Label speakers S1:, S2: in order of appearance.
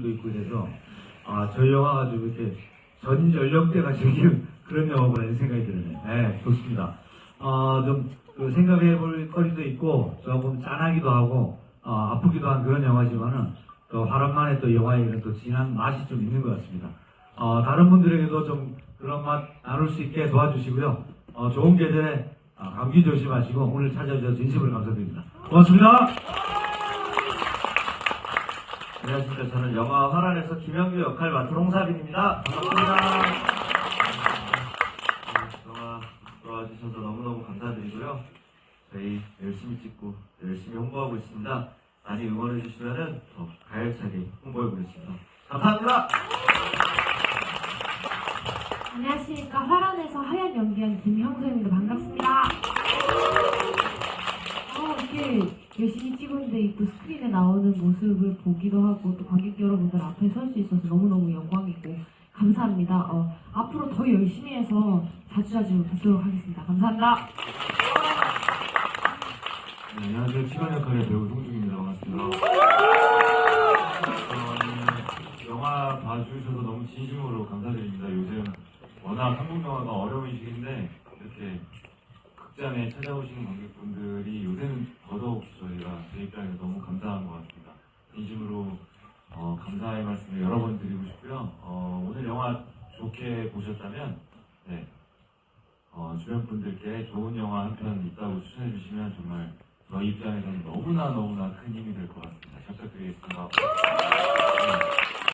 S1: 도 있고 그래서 아, 저 영화 가지고 이렇게 전 연령대가 즐기는 그런 영화구나 생각이 드네요. 네, 좋습니다. 어, 좀그 생각해 볼 거리도 있고 조금 짠하기도 하고 어, 아프기도 한 그런 영화지만은 또 화란만의 또 영화에 이런 또 진한 맛이 좀 있는 것 같습니다. 어, 다른 분들에게도 좀 그런 맛 나눌 수 있게 도와주시고요. 어, 좋은 계절에 아, 감기 조심하시고 오늘 찾아주셔서 진심으로 감사드립니다. 고맙습니다.
S2: 안녕하십니까. 저는 영화 화란에서 김영규 역할 맡은 홍사빈입니다. 반갑습니다. 네, 영화 돌아와 주셔서 너무너무 감사드리고요. 저희 열심히 찍고 열심히 홍보하고 있습니다. 많이 응원해 주시면은 더 가열차게 홍보해 보겠습니다. 감사합니다.
S3: 안녕하십니까. 화란에서 하얀 연기한 김형소입니다. 반갑습니다. 어, 이렇게 열심히 있는데 또 스크린에 나오는 모습을 보기도 하고 또 관객 여러분들 앞에 설 수 있어서 너무너무 영광이고 감사합니다. 어, 앞으로 더 열심히 해서 자주자주 뵙도록 하겠습니다. 감사합니다.
S2: 네, 안녕하세요. 치관 역할의 배우 송중입니다. 반갑습니다. 어, 영화 봐주셔서 너무 진심으로 감사드립니다. 요즘 워낙 한국 영화가 어려운 시기인데 이렇게 극장에 찾아오시는 관객분들이 요새는 더더욱 저희가 제 입장에서 너무 감사한 것 같습니다. 진심으로 어, 감사의 말씀을 여러 번 드리고 싶고요. 어, 오늘 영화 좋게 보셨다면 네, 어, 주변 분들께 좋은 영화 한 편 있다고 추천해 주시면 정말 저희 입장에서는 너무나 너무나 큰 힘이 될 것 같습니다. 잘 부탁드리겠습니다.